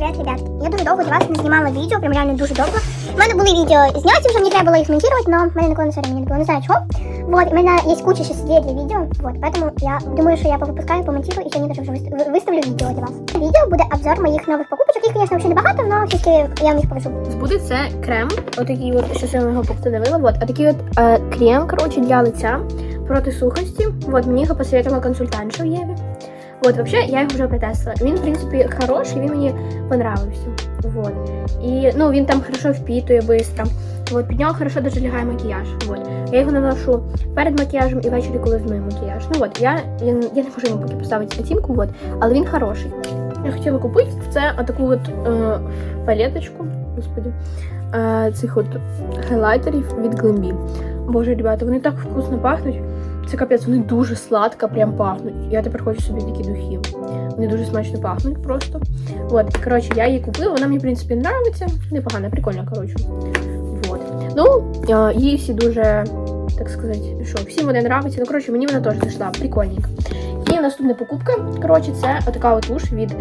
привіт, ребятки. Я дуже довго для вас не знімала відео, прям реально дуже довго. У мене були відео зняті, вже мені треба було їх монтувати, але в мене на мені не було, не знаю чого. Вот, у мене є куча ще ідей для відео, вот, поэтому я думаю, що я повипускаю, помонтирую і сьогодні даже вже виставлю відео для вас. Відео буде обзор моїх нових покупочок, їх, звісно, взагалі небагато, але все-таки я вам їх покажу. Буде це крем, отакий от, що я його повстановила, вот, а такий от е, крем, коротше, для лиця проти сухості. Вот, мені його посоветувала консультантша в Єві. Вот, вообще, я його вже протестила. Він, в принципі, хороший, він мені понравився. Вот. І, ну, він там хорошо впітує быстро. Вот, під нього хорошо даже лягає макіяж. Вот. Я його наношу перед макіяжем і ввечері, коли змию макіяж. Ну от, я, я, я не можу йому поки поставити оцінку, вот, але він хороший. Я хотіла купити це отаку от е, палеточку, господи, е, цих от хайлайтерів від Glambi. Боже, ребята, вони так вкусно пахнуть. Це капець, вони дуже сладко прям пахнуть. Я тепер хочу собі такі духи. Вони дуже смачно пахнуть просто. От, коротше, я її купила, вона мені, в принципі, подобається. Непогана, прикольна, коротше. Вот. Ну, їй всі дуже, так сказати, що, всім вони подобаються. Ну, коротше, мені вона теж зайшла, прикольненько. І наступна покупка, коротше, це отака от туш від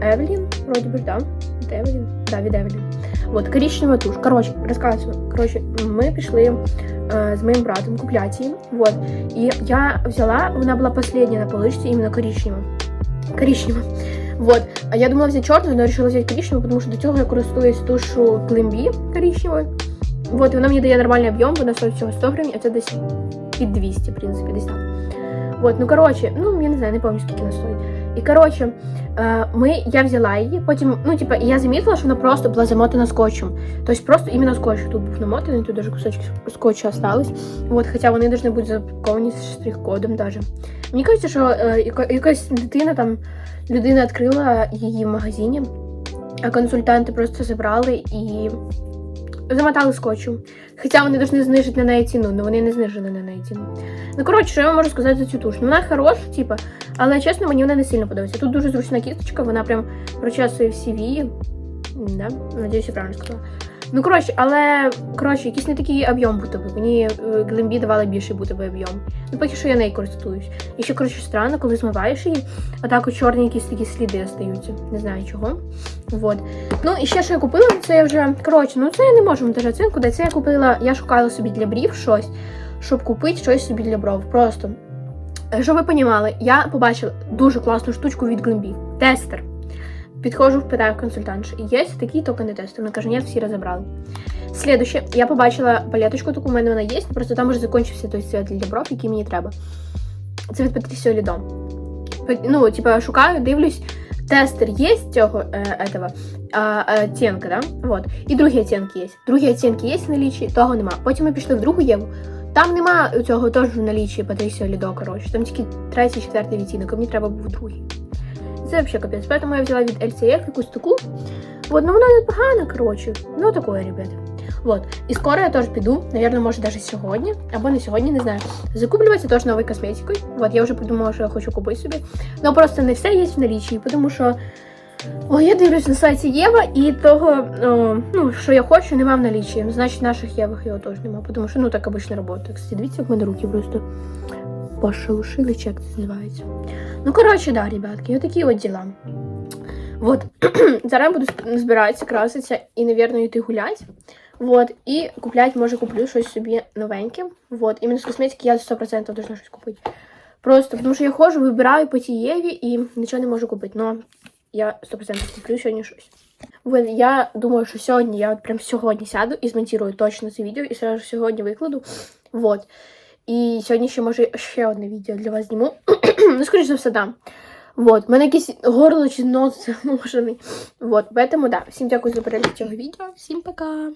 Евелін. Вроді би, да? Від Евелін? Да, від Евелін. Вот, коричнева туш. Коротше, розказую. Коротше, ми пішли е, з моїм братом купляти її. Вот. І я взяла, вона була последня на поличці, іменно коричнева. Коричнева. Вот. А я думала взяти чорну, але вирішила взяти коричневу, тому що до цього я користуюсь тушу Глимбі коричневою. Вот, і вона мені дає нормальний об'єм, вона стоїть всього 100 гривень, а це десь під 200, в принципі, десь. Вот, ну коротше, ну я не знаю, не пам'ятаю, скільки вона стоїть. І коротше, е, ми, я взяла її, потім, ну, типа, я замітила, що вона просто була замотана скотчем. Тобто просто іменно скотч тут був намотаний, тут даже кусочки скотча остались. Вот, хоча вони повинні бути запаковані з штрих-кодом даже. Мені кажеться, що е, яка- якась дитина там, людина відкрила її в магазині, а консультанти просто забрали і замотали скотчем. Хоча вони повинні знижити на неї ціну, але вони не знижили на неї ціну. Ну, коротше, що я вам можу сказати за цю туш? Ну, вона хороша, типа, але чесно, мені вона не сильно подобається. Тут дуже зручна кісточка, вона прям прочесує всі вії. Да? Надіюсь, я правильно сказала. Ну, коротше, але коротше, якийсь не такий об'єм будто би. Мені Глембі давала більший будто би об'єм. Ну, поки що я нею користуюсь. І ще, коротше, странно, коли змиваєш її, а так чорні якісь такі сліди остаються. Не знаю чого. Вот. Ну, і ще що я купила, це я вже. Коротше, ну це я не можу вам даже дати. Це я купила, я шукала собі для брів щось, щоб купити щось собі для бров. Просто. Е, Щоб ви понімали, я побачила дуже класну штучку від Глембі. Тестер. Підходжу, питаю в. Є такий, тільки не. Вона каже, ні, всі розібрали. Слідуще, я побачила палеточку, таку у мене вона є, просто там вже закінчився той цвет для бров, який мені треба. Це від Lido. Пе- Ну, типа, шукаю, дивлюсь, тестер є цього е, этого, а, а, оттенка, да? Вот. І другі оттенки є. Другі оттенки є в налічі, того нема. Потім ми пішли в другу Єву. Там нема цього теж в налічі Patricia Lido, коротше. Там тільки третій, четвертий відтінок, мені треба був другий. Це взагалі капець. Поэтому я взяла від LCF якусь таку. Вот, ну вона непогана, коротше. Ну, такое, ребята. Вот. І скоро я теж піду, наверное, може даже сьогодні, або не сьогодні, не знаю. Закуплюватися теж новою косметикою. Вот, я вже придумала, що я хочу купити собі. Ну просто не все є в налічі, тому що. О, я дивлюсь на сайті Єва і того, о, ну, що я хочу, нема в налічі. Значить, наших Євах його теж нема, тому що ну так обично працює. Кстати, дивіться, як в мене руки просто пошелушили, чи як це називається. Ну, коротше, да, ребятки, отакі от діла. Вот. Зараз буду збиратися, краситися і, навірно, йти гуляти. Вот. І купляти, може, куплю щось собі новеньке. Вот. Іменно з косметики я 100% должна щось купити. Просто тому що я ходжу, вибираю по тій Єві і нічого не можу купити. Но я 100% куплю сьогодні щось. Вот. Я думаю, що сьогодні я от прям сьогодні сяду і змонтирую точно це відео і сьогодні викладу. Вот. І сьогодні ще може ще одне відео для вас зніму. ну, скоріш за все, да. Вот, в мене якесь горло чи нос заможений. Вот, поэтому да. Всім дякую за перегляд цього відео. Всім пока!